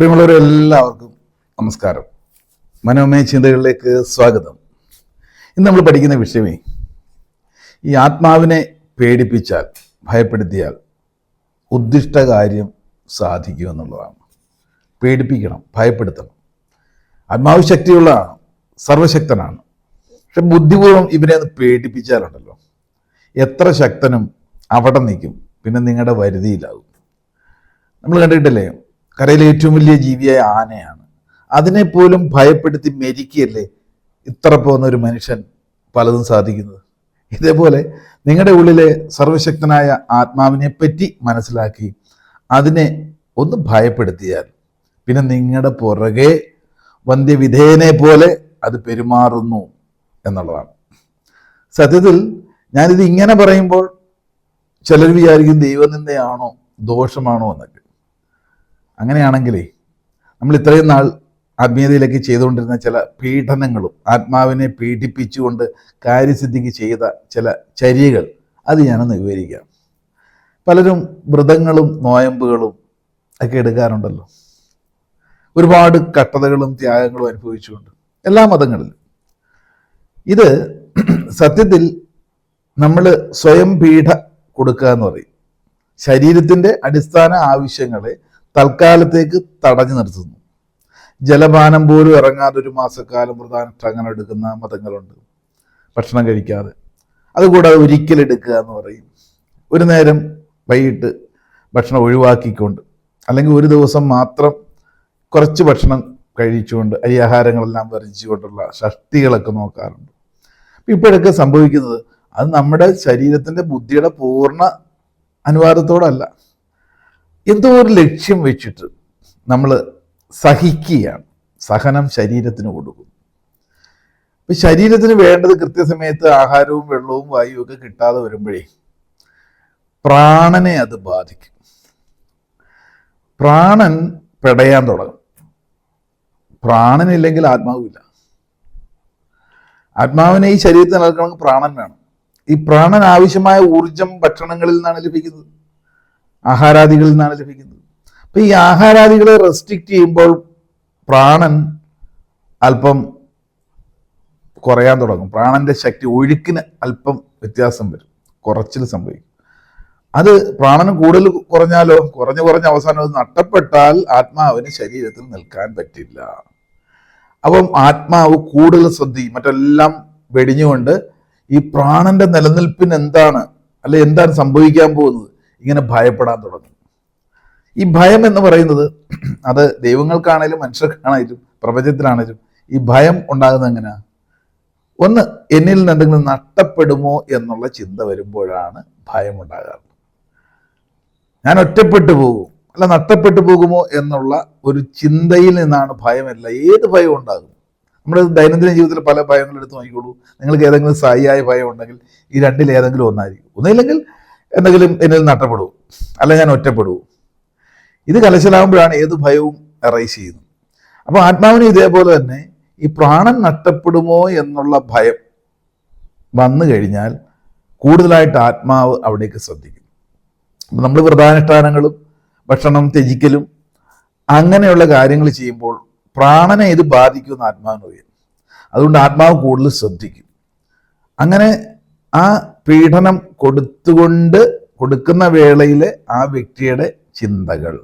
പ്രിയമുള്ളവരെല്ലാവർക്കും നമസ്കാരം. മനോമയ ചിന്തകളിലേക്ക് സ്വാഗതം. ഇന്ന് നമ്മൾ പഠിക്കുന്ന വിഷയമേ ഈ ആത്മാവിനെ പേടിപ്പിച്ചാൽ ഭയപ്പെടുത്തിയാൽ ഉദ്ദിഷ്ട കാര്യം സാധിക്കുമെന്നുള്ളതാണ് പേടിപ്പിക്കണം ഭയപ്പെടുത്തണം. ആത്മാവ് ശക്തിയുള്ളതാണ് സർവശക്തനാണ്. പക്ഷെ ബുദ്ധിപൂർവം ഇവനെ ഒന്ന് പേടിപ്പിച്ചാലുണ്ടല്ലോ. എത്ര ശക്തനും അവിടെ നിൽക്കും പിന്നെ നിങ്ങളുടെ വരുതിയിലാകും. നമ്മൾ കണ്ടിട്ടില്ലേ കരയിലെ ഏറ്റവും വലിയ ജീവിയായ ആനയാണ്. അതിനെ പോലും ഭയപ്പെടുത്തി മെരിക്കുകയല്ലേ ഇത്ര പോകുന്ന ഒരു മനുഷ്യൻ പലതും സാധിക്കുന്നത്? ഇതേപോലെ നിങ്ങളുടെ ഉള്ളിലെ സർവശക്തനായ ആത്മാവിനെ പറ്റി മനസ്സിലാക്കി അതിനെ ഒന്ന് ഭയപ്പെടുത്തിയാൽ പിന്നെ നിങ്ങളുടെ പുറകെ വന്ധ്യവിധേയനെ പോലെ അത് പെരുമാറുന്നു എന്നുള്ളതാണ്. സത്യത്തിൽ ഞാനിത് ഇങ്ങനെ പറയുമ്പോൾ ചിലർ വിചാരിക്കും ദൈവനിന്ദയാണോ ദോഷമാണോ എന്നൊക്കെ. അങ്ങനെയാണെങ്കിലേ നമ്മൾ ഇത്രയും നാൾ ആത്മീയതയിലേക്ക് ചെയ്തുകൊണ്ടിരുന്ന ചില പീഡനങ്ങളും ആത്മാവിനെ പീഡിപ്പിച്ചുകൊണ്ട് കാര്യസിദ്ധിക്ക് ചെയ്ത ചില ചര്യകൾ അത് ഞാനൊന്ന് വിവരിക്കാം. പലരും വ്രതങ്ങളും നോയമ്പുകളും ഒക്കെ എടുക്കാറുണ്ടല്ലോ. ഒരുപാട് കട്ടതകളും ത്യാഗങ്ങളും അനുഭവിച്ചുകൊണ്ട് എല്ലാ മതങ്ങളിലും. ഇത് സത്യത്തിൽ നമ്മൾ സ്വയം പീഡ കൊടുക്കുക എന്ന് പറയും. ശരീരത്തിന്റെ അടിസ്ഥാന ആവശ്യങ്ങളെ തൽക്കാലത്തേക്ക് തടഞ്ഞു നിർത്തുന്നു. ജലപാനം പോലും ഇറങ്ങാതെ ഒരു മാസക്കാലം പ്രധാന എടുക്കുന്ന മതങ്ങളുണ്ട്. ഭക്ഷണം കഴിക്കാതെ. അതുകൂടാതെ ഒരിക്കലെടുക്കുക എന്ന് പറയും. ഒരു നേരം വൈകിട്ട് ഭക്ഷണം ഒഴിവാക്കിക്കൊണ്ട് അല്ലെങ്കിൽ ഒരു ദിവസം മാത്രം കുറച്ച് ഭക്ഷണം കഴിച്ചുകൊണ്ട് അരിയാഹാരങ്ങളെല്ലാം വരച്ചുകൊണ്ടുള്ള ഷഷ്ടികളൊക്കെ നോക്കാറുണ്ട്. ഇപ്പോഴൊക്കെ സംഭവിക്കുന്നത് അത് നമ്മുടെ ശരീരത്തിന്റെ ബുദ്ധിയുടെ പൂർണ അനുവാദത്തോടല്ല. എന്തോ ഒരു ലക്ഷ്യം വെച്ചിട്ട് നമ്മൾ സഹിക്കുകയാണ്. സഹനം ശരീരത്തിന് കൊടുക്കും. ഇപ്പം ശരീരത്തിന് വേണ്ടത് കൃത്യസമയത്ത് ആഹാരവും വെള്ളവും വായുവും ഒക്കെ കിട്ടാതെ വരുമ്പോഴേ പ്രാണനെ അത് ബാധിക്കും. പ്രാണൻ പെടയാൻ തുടങ്ങും. പ്രാണനില്ലെങ്കിൽ ആത്മാവില്ല ആത്മാവിനെ ഈ ശരീരത്തിൽ നിലനിൽക്കണമെങ്കിൽ പ്രാണൻ വേണം. ഈ പ്രാണൻ ആവശ്യമായ ഊർജം ഭക്ഷണങ്ങളിൽ നിന്നാണ് ലഭിക്കുന്നത്. ആഹാരാദികളിൽ നിന്നാണ് ലഭിക്കുന്നത്. അപ്പൊ ഈ ആഹാരാദികളെ റെസ്ട്രിക്റ്റ് ചെയ്യുമ്പോൾ പ്രാണൻ അല്പം കുറയാൻ തുടങ്ങും. പ്രാണന്റെ ശക്തി ഒഴുക്കിന് അല്പം വ്യത്യാസം വരും. കുറച്ചിൽ സംഭവിക്കും. അത് പ്രാണന് കൂടുതൽ കുറഞ്ഞാലോ? കുറഞ്ഞു കുറഞ്ഞ അവസാനം അത് നഷ്ടപ്പെട്ടാൽ ആത്മാവിന് ശരീരത്തിൽ നിൽക്കാൻ പറ്റില്ല. അപ്പം ആത്മാവ് കൂടുതൽ ശ്രദ്ധിക്കും. മറ്റെല്ലാം വെടിഞ്ഞുകൊണ്ട് ഈ പ്രാണന്റെ നിലനിൽപ്പിന് എന്താണ്? അല്ലെ എന്താണ് സംഭവിക്കാൻ പോകുന്നത്? ഇങ്ങനെ ഭയപ്പെടാൻ തുടങ്ങും. ഈ ഭയം എന്ന് പറയുന്നത് അത് ദൈവങ്ങൾക്കാണേലും മനുഷ്യർക്കാണേലും പ്രപഞ്ചത്തിലാണേലും ഈ ഭയം ഉണ്ടാകുന്നത് എങ്ങനെയാ? ഒന്ന് എന്നിൽ നിന്ന് എന്തെങ്കിലും നഷ്ടപ്പെടുമോ എന്നുള്ള ചിന്ത വരുമ്പോഴാണ് ഭയം ഉണ്ടാകാറ്. ഞാൻ ഒറ്റപ്പെട്ടു പോകും. അല്ല നഷ്ടപ്പെട്ടു പോകുമോ എന്നുള്ള ഒരു ചിന്തയിൽ നിന്നാണ് ഭയമല്ല. ഏത് ഭയം ഉണ്ടാകും. നമ്മുടെ ദൈനംദിന ജീവിതത്തിൽ പല ഭയങ്ങൾ എടുത്ത് നോക്കിക്കോളൂ. നിങ്ങൾക്ക് ഏതെങ്കിലും സായിയായ ഭയം ഉണ്ടെങ്കിൽ ഈ രണ്ടിൽ ഏതെങ്കിലും ഒന്നായിരിക്കും. ഒന്നില്ലെങ്കിൽ എന്തെങ്കിലും എന്നിൽ നട്ടപ്പെടൂ അല്ല ഞാൻ ഒറ്റപ്പെടൂ. ഇത് കലശലാകുമ്പോഴാണ് ഏത് ഭയവും എറൈസ് ചെയ്യുന്നത്. അപ്പോൾ ആത്മാവിന് ഇതേപോലെ തന്നെ ഈ പ്രാണൻ നഷ്ടപ്പെടുമോ എന്നുള്ള ഭയം വന്നു കഴിഞ്ഞാൽ കൂടുതലായിട്ട് ആത്മാവ് അവിടേക്ക് ശ്രദ്ധിക്കും. നമ്മൾ വ്രതാനുഷ്ഠാനങ്ങളും ഭക്ഷണം ത്യജിക്കലും അങ്ങനെയുള്ള കാര്യങ്ങൾ ചെയ്യുമ്പോൾ പ്രാണനെ ഇത് ബാധിക്കുമെന്ന് ആത്മാവിന് അറിയാം. അതുകൊണ്ട് ആത്മാവ് കൂടുതൽ ശ്രദ്ധിക്കും. അങ്ങനെ ആ പീഡനം കൊടുത്തുകൊണ്ട് കൊടുക്കുന്ന വേളയിൽ ആ വ്യക്തിയുടെ ചിന്തകൾ.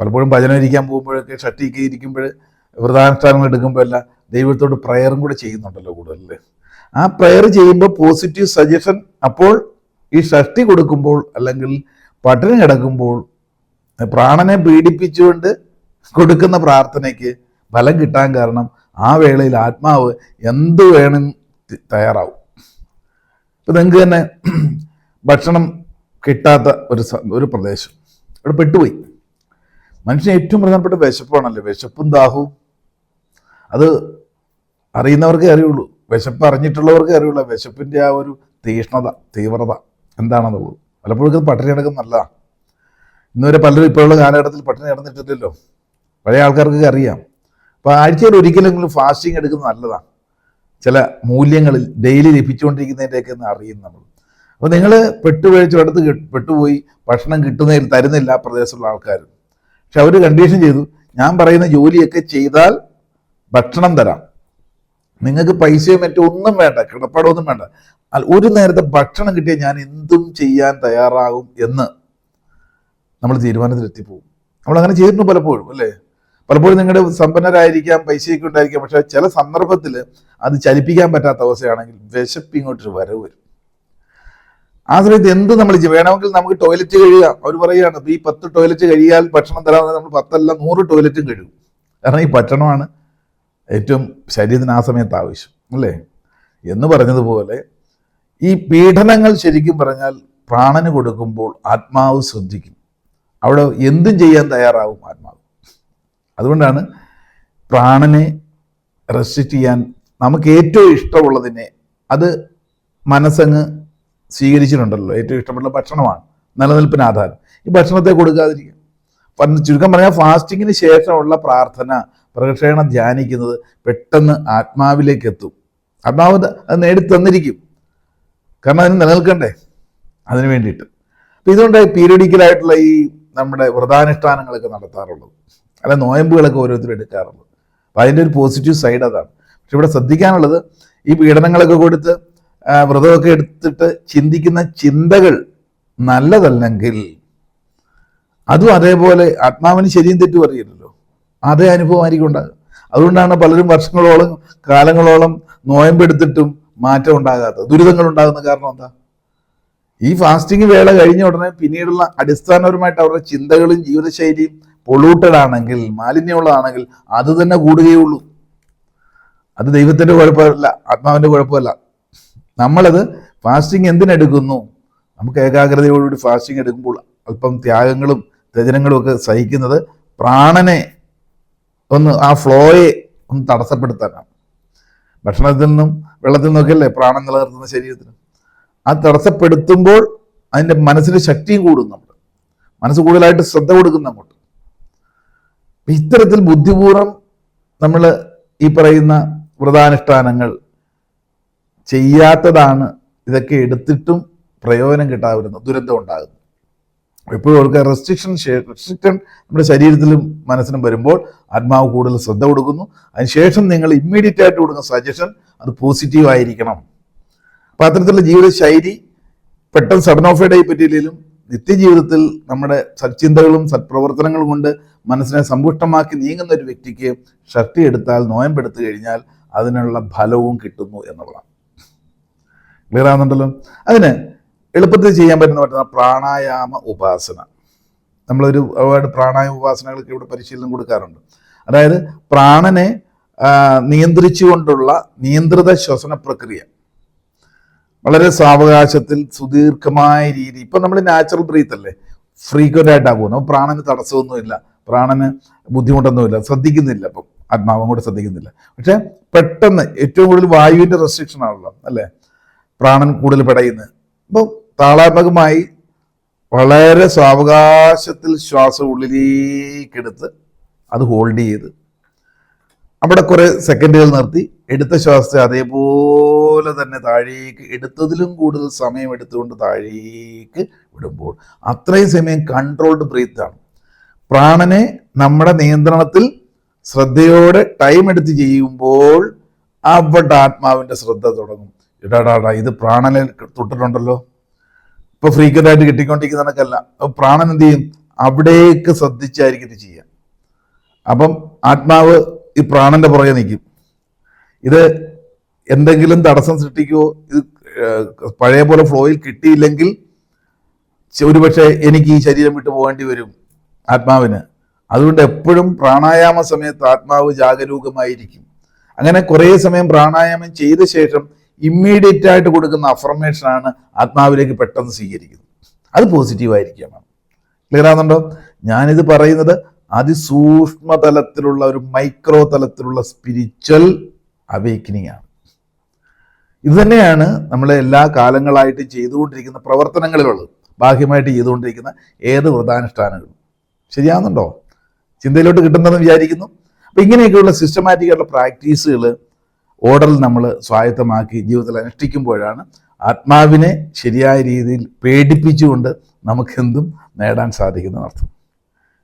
പലപ്പോഴും ഭജന ഇരിക്കാൻ പോകുമ്പോഴൊക്കെ ഷട്ടിക്ക് ഇരിക്കുമ്പോൾ വ്രതാനുഷ്ഠാനങ്ങൾ എടുക്കുമ്പോഴെല്ലാം ദൈവത്തോട് പ്രയറും കൂടെ ചെയ്യുന്നുണ്ടല്ലോ കൂടുതൽ ആ പ്രയർ ചെയ്യുമ്പോൾ പോസിറ്റീവ് സജഷൻ അപ്പോൾ ഈ ഷഷ്ടി കൊടുക്കുമ്പോൾ അല്ലെങ്കിൽ പട്ടിണി കിടക്കുമ്പോൾ പ്രാണനെ പീഡിപ്പിച്ചുകൊണ്ട് കൊടുക്കുന്ന പ്രാർത്ഥനയ്ക്ക് ഫലം കിട്ടാൻ കാരണം ആ വേളയിൽ ആത്മാവ് എന്ത് വേണം തയ്യാറാവും. ഇപ്പം നിങ്ങൾക്ക് തന്നെ ഭക്ഷണം കിട്ടാത്ത ഒരു ഒരു പ്രദേശം. അവിടെ പെട്ടുപോയി. മനുഷ്യന് ഏറ്റവും പ്രധാനപ്പെട്ട വിശപ്പാണല്ലോ? വിശപ്പും ദാഹവും. അത് അറിയുന്നവർക്കേ അറിയുള്ളൂ. വിശപ്പ് അറിഞ്ഞിട്ടുള്ളവർക്കേ അറിയുള്ളൂ. വിശപ്പിന്റെ ആ ഒരു തീഷ്ണത തീവ്രത എന്താണെന്നുള്ളത്. പലപ്പോഴും അത് പട്ടിണി കിടക്കുന്ന നല്ലതാണ് ഇന്നുവരെ പലരും ഇപ്പോഴുള്ള കാലഘട്ടത്തിൽ പട്ടിണി കിടന്നിട്ടില്ലല്ലോ. പഴയ ആൾക്കാർക്കൊക്കെ അറിയാം. അപ്പോൾ ആഴ്ചയിൽ ഒരിക്കലെങ്കിലും ഫാസ്റ്റിംഗ് എടുക്കുന്നത് നല്ലതാണ് ചില മൂല്യങ്ങളിൽ ഡെയിലി ലഭിച്ചുകൊണ്ടിരിക്കുന്നതിന്റെയൊക്കെ ഒന്ന് അറിയും നമ്മൾ. അപ്പോൾ നിങ്ങൾ പെട്ടുപഴിച്ചു അടുത്ത് പെട്ടുപോയി ഭക്ഷണം കിട്ടുന്നതിൽ തരുന്നില്ല ആ പ്രദേശത്തുള്ള ആൾക്കാർ പക്ഷെ അവർ കണ്ടീഷൻ ചെയ്തു ഞാൻ പറയുന്ന ജോലിയൊക്കെ ചെയ്താൽ ഭക്ഷണം തരാം. നിങ്ങൾക്ക് പൈസയും മറ്റും ഒന്നും വേണ്ട കിടപ്പാടൊന്നും വേണ്ട. ഒരു നേരത്തെ ഭക്ഷണം കിട്ടിയാൽ ഞാൻ എന്തും ചെയ്യാൻ തയ്യാറാകും എന്ന് നമ്മൾ തീരുമാനത്തിലെത്തിപ്പോകും. നമ്മൾ അങ്ങനെ ചെയ്തിട്ടുണ്ട് പലപ്പോഴും അല്ലേ? പലപ്പോഴും നിങ്ങളുടെ സമ്പന്നരായിരിക്കാം പൈസയൊക്കെ ഉണ്ടായിരിക്കാം പക്ഷെ ചില സന്ദർഭത്തിൽ അത് ചലിപ്പിക്കാൻ പറ്റാത്ത അവസ്ഥയാണെങ്കിൽ വിശപ്പ് ഇങ്ങോട്ടൊരു വരവ് വരും. ആ സമയത്ത് എന്ത് നമ്മൾ വേണമെങ്കിൽ നമുക്ക് ടോയ്ലറ്റ് കഴുകാം. അവർ പറയുകയാണ് ഈ പത്ത് ടോയ്ലറ്റ് കഴിയാൽ ഭക്ഷണം തരാതെ നമ്മൾ പത്തല്ല നൂറ് ടോയ്ലറ്റും കഴുകും. കാരണം ഈ ഭക്ഷണമാണ് ഏറ്റവും ശരീരത്തിന് ആ സമയത്ത് ആവശ്യം അല്ലേ? എന്ന് പറഞ്ഞതുപോലെ ഈ പീഡനങ്ങൾ ശരിക്കും പറഞ്ഞാൽ പ്രാണന് കൊടുക്കുമ്പോൾ ആത്മാവ് ശ്രദ്ധിക്കും. അവിടെ എന്തും ചെയ്യാൻ തയ്യാറാവും ആത്മാവ്. അതുകൊണ്ടാണ് പ്രാണനെ റെസ്ട്രിക്റ്റ് ചെയ്യാൻ നമുക്ക് ഏറ്റവും ഇഷ്ടമുള്ളതിനെ അത് മനസ്സങ്ങ് സ്വീകരിച്ചിട്ടുണ്ടല്ലോ. ഏറ്റവും ഇഷ്ടപ്പെട്ട ഭക്ഷണമാണ്. നിലനിൽപ്പിന് ആധാരം. ഈ ഭക്ഷണത്തെ കൊടുക്കാതിരിക്കുക. ചുരുക്കം പറഞ്ഞാൽ ഫാസ്റ്റിങ്ങിന് ശേഷമുള്ള പ്രാർത്ഥന പ്രക്ഷേപണം ധ്യാനിക്കുന്നത് പെട്ടെന്ന് ആത്മാവിലേക്ക് എത്തും. ആത്മാവ് അത് നേടിത്തന്നിരിക്കും കാരണം അതിന് നിലനിൽക്കണ്ടേ? അതിന് വേണ്ടിയിട്ട്. അപ്പം ഇതുകൊണ്ട് പീരിയഡിക്കലായിട്ടുള്ള ഈ നമ്മുടെ വ്രതാനുഷ്ഠാനങ്ങളൊക്കെ നടത്താറുള്ളത്. അല്ല നോയമ്പുകളൊക്കെ ഓരോരുത്തർ എടുക്കാറുള്ളത് അപ്പം അതിന്റെ ഒരു പോസിറ്റീവ് സൈഡ് അതാണ്. പക്ഷെ ഇവിടെ ശ്രദ്ധിക്കാനുള്ളത് ഈ പീഡനങ്ങളൊക്കെ കൊടുത്ത് വ്രതമൊക്കെ എടുത്തിട്ട് ചിന്തിക്കുന്ന ചിന്തകൾ നല്ലതല്ലെങ്കിൽ അതും അതേപോലെ ആത്മാവിന് ശരിയും തെറ്റും അറിയില്ലല്ലോ. അതേ അനുഭവമായിരിക്കും ഉണ്ടാകുക. അതുകൊണ്ടാണ് പലരും വർഷങ്ങളോളം കാലങ്ങളോളം നോയമ്പെടുത്തിട്ടും മാറ്റം ഉണ്ടാകാത്തത്. ദുരിതങ്ങൾ ഉണ്ടാകുന്ന കാരണം എന്താ? ഈ ഫാസ്റ്റിംഗ് വേള കഴിഞ്ഞ ഉടനെ പിന്നീടുള്ള അടിസ്ഥാനപരമായിട്ട് അവരുടെ ചിന്തകളും ജീവിതശൈലിയും പൊള്യൂട്ടഡ് ആണെങ്കിൽ മാലിന്യമുള്ളതാണെങ്കിൽ അത് തന്നെ കൂടുകയുള്ളൂ. അത് ദൈവത്തിന്റെ കുഴപ്പമല്ല ആത്മാവിന്റെ കുഴപ്പമല്ല. നമ്മളത് ഫാസ്റ്റിംഗ് എന്തിനെടുക്കുന്നു? നമുക്ക് ഏകാഗ്രതയോടുകൂടി ഫാസ്റ്റിംഗ് എടുക്കുമ്പോൾ അല്പം ത്യാഗങ്ങളും ത്യജനങ്ങളും ഒക്കെ സഹിക്കുന്നത് പ്രാണനെ ഒന്ന് ആ ഫ്ലോയെ ഒന്ന് തടസ്സപ്പെടുത്താനാണ്. ഭക്ഷണത്തിൽ നിന്നും വെള്ളത്തിൽ നിന്നൊക്കെ അല്ലേ പ്രാണൻ നിലനിർത്തുന്ന ശരീരത്തിന്? ആ തടസ്സപ്പെടുത്തുമ്പോൾ അതിന്റെ മനസ്സിന് ശക്തിയും കൂടും നമ്മൾ മനസ്സ് കൂടുതലായിട്ട് ശ്രദ്ധ കൊടുക്കുന്ന അങ്ങോട്ട് ഇത്തരത്തിൽ ബുദ്ധിപൂർവം നമ്മൾ ഈ പറയുന്ന വ്രതാനുഷ്ഠാനങ്ങൾ ചെയ്യാത്തതാണ് ഇതൊക്കെ എടുത്തിട്ടും പ്രയോജനം കിട്ടാവുന്ന ദുരന്തം ഉണ്ടാകുന്നു എപ്പോഴും അവർക്ക് റെസ്ട്രിക്ഷൻ റെസ്ട്രിക്ഷൻ നമ്മുടെ ശരീരത്തിലും മനസ്സിനും വരുമ്പോൾ ആത്മാവ് കൂടുതൽ ശ്രദ്ധ കൊടുക്കുന്നു. അതിനുശേഷം നിങ്ങൾ ഇമ്മീഡിയറ്റ് ആയിട്ട് കൊടുക്കുന്ന സജഷൻ അത് പോസിറ്റീവ് ആയിരിക്കണം. അപ്പം അത്തരത്തിലുള്ള ജീവിത ശൈലി പെട്ടെന്ന് സഡൻ ഓഫ് ആയി പറ്റിയില്ലെങ്കിലും നിത്യജീവിതത്തിൽ നമ്മുടെ സച്ചിന്തകളും സത്പ്രവർത്തനങ്ങളും കൊണ്ട് മനസ്സിനെ സമ്പുഷ്ടമാക്കി നീങ്ങുന്ന ഒരു വ്യക്തിക്ക് ഷർട്ടി എടുത്താൽ നോയമ്പെടുത്തു കഴിഞ്ഞാൽ അതിനുള്ള ഫലവും കിട്ടുന്നു എന്നുള്ളതാണ്. ക്ലിയർ ആകുന്നുണ്ടല്ലോ അതിന് എളുപ്പത്തിൽ ചെയ്യാൻ പറ്റുന്ന പറ്റുന്ന പ്രാണായാമ ഉപാസന. നമ്മളൊരു ഒരുപാട് പ്രാണായാമ ഉപാസനകൾക്ക് ഇവിടെ പരിശീലനം കൊടുക്കാറുണ്ട്. അതായത് പ്രാണനെ നിയന്ത്രിച്ചുകൊണ്ടുള്ള നിയന്ത്രിത ശ്വസന പ്രക്രിയ. വളരെ സാവകാശത്തിൽ സുദീർഘമായ രീതി. ഇപ്പം നമ്മൾ നാച്ചുറൽ ബ്രീത്ത് അല്ലേ? ഫ്രീക്വന്റ് ആയിട്ടാണ് പോകുന്നത്. അപ്പം പ്രാണന് തടസ്സമൊന്നുമില്ല. പ്രാണന് ബുദ്ധിമുട്ടൊന്നുമില്ല. ശ്രദ്ധിക്കുന്നില്ല അപ്പം ആത്മാവും കൂടെ ശ്രദ്ധിക്കുന്നില്ല. പക്ഷെ പെട്ടെന്ന് ഏറ്റവും കൂടുതൽ വായുവിന്റെ റെസ്ട്രിക്ഷൻ ആണല്ലോ അല്ലേ? പ്രാണൻ കൂടുതൽ പെടയുന്നത്. അപ്പോൾ താളാത്മകമായി വളരെ സാവകാശത്തിൽ ശ്വാസം ഉള്ളിലേക്കെടുത്ത് അത് ഹോൾഡ് ചെയ്ത് അവിടെ കുറെ സെക്കൻഡുകൾ നിർത്തി. എടുത്ത ശ്വാസത്തെ അതേപോലെ തന്നെ താഴേക്ക് എടുത്തതിലും കൂടുതൽ സമയം എടുത്തുകൊണ്ട് താഴേക്ക് വിടുമ്പോൾ അത്രയും സമയം കൺട്രോൾഡ് ബ്രീത്ത് ആണ്. പ്രാണനെ നമ്മുടെ നിയന്ത്രണത്തിൽ ശ്രദ്ധയോടെ ടൈം എടുത്ത് ചെയ്യുമ്പോൾ അവിടെ ആത്മാവിന്റെ ശ്രദ്ധ തുടങ്ങും. ഇടാടാടാ ഇത് പ്രാണനെ തൊട്ടിട്ടുണ്ടല്ലോ. ഇപ്പൊ ഫ്രീക്വന്റ് ആയിട്ട് കിട്ടിക്കൊണ്ടിരിക്കുന്ന കണക്കല്ല പ്രാണൻ എന്ത് ചെയ്യും? അവിടേക്ക് ശ്രദ്ധിച്ചായിരിക്കും ഇത് ചെയ്യുക അപ്പം ആത്മാവ് ഈ പ്രാണന്റെ പുറകെ നിൽക്കും. ഇത് എന്തെങ്കിലും തടസ്സം സൃഷ്ടിക്കുമോ ഇത് പഴയ പോലെ ഫ്ലോയിൽ കിട്ടിയില്ലെങ്കിൽ ഒരുപക്ഷെ എനിക്ക് ഈ ശരീരം വിട്ടു പോകേണ്ടി വരും ആത്മാവിന്. അതുകൊണ്ട് എപ്പോഴും പ്രാണായാമ സമയത്ത് ആത്മാവ് ജാഗരൂകമായിരിക്കും. അങ്ങനെ കുറേ സമയം പ്രാണായാമം ചെയ്ത ശേഷം ഇമ്മീഡിയറ്റ് ആയിട്ട് കൊടുക്കുന്ന അഫർമേഷനാണ് ആത്മാവിലേക്ക് പെട്ടെന്ന് സ്വീകരിക്കുന്നത്. അത് പോസിറ്റീവായിരിക്കണം ക്ലിയർ ആകുന്നുണ്ടോ ഞാനിത് പറയുന്നത് അതിസൂക്ഷ്മ തലത്തിലുള്ള ഒരു മൈക്രോ തലത്തിലുള്ള സ്പിരിച്വൽ അവേക്കനിങ് ആണ്. ഇത് തന്നെയാണ് നമ്മൾ എല്ലാ കാലങ്ങളായിട്ട് ചെയ്തുകൊണ്ടിരിക്കുന്ന പ്രവർത്തനങ്ങളിലുള്ളത്. ബാഹ്യമായിട്ട് ചെയ്തുകൊണ്ടിരിക്കുന്ന ഏത് വ്രതാനുഷ്ഠാനങ്ങളും. ശരിയാകുന്നുണ്ടോ ചിന്തയിലോട്ട് കിട്ടുന്നതെന്ന് വിചാരിക്കുന്നു. അപ്പം ഇങ്ങനെയൊക്കെയുള്ള സിസ്റ്റമാറ്റിക്കായിട്ടുള്ള പ്രാക്ടീസുകൾ ഓർഡറിൽ നമ്മൾ സ്വായത്തമാക്കി ജീവിതത്തിൽ അനുഷ്ഠിക്കുമ്പോഴാണ് ആത്മാവിനെ ശരിയായ രീതിയിൽ പേടിപ്പിച്ചുകൊണ്ട് നമുക്കെന്തും നേടാൻ സാധിക്കുന്ന അർത്ഥം